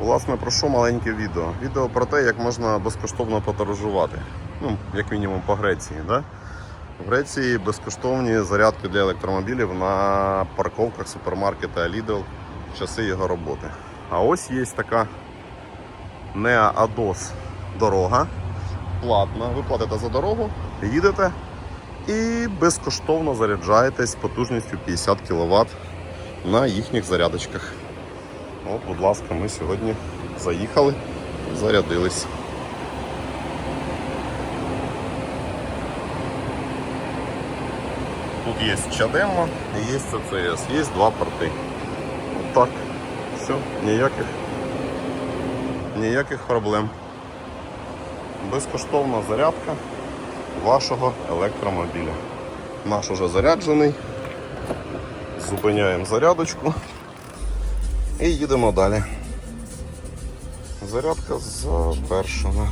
Власне, про що маленьке відео? Відео про те, як можна безкоштовно подорожувати. Ну, як мінімум по Греції. Да? В Греції безкоштовні зарядки для електромобілів на парковках супермаркета Lidl в часи його роботи. А ось є така Ados дорога. Платна. Ви платите за дорогу, їдете і безкоштовно заряджаєтесь потужністю 50 кВт на їхніх зарядочках. От, будь ласка, ми сьогодні заїхали, зарядились. Тут є Чадемо і є ЦЦС, є два порти. От так. Все, ніяких, ніяких проблем. Безкоштовна зарядка вашого електромобіля. Наш уже заряджений. Зупиняємо зарядочку і їдемо далі. Зарядка завершена.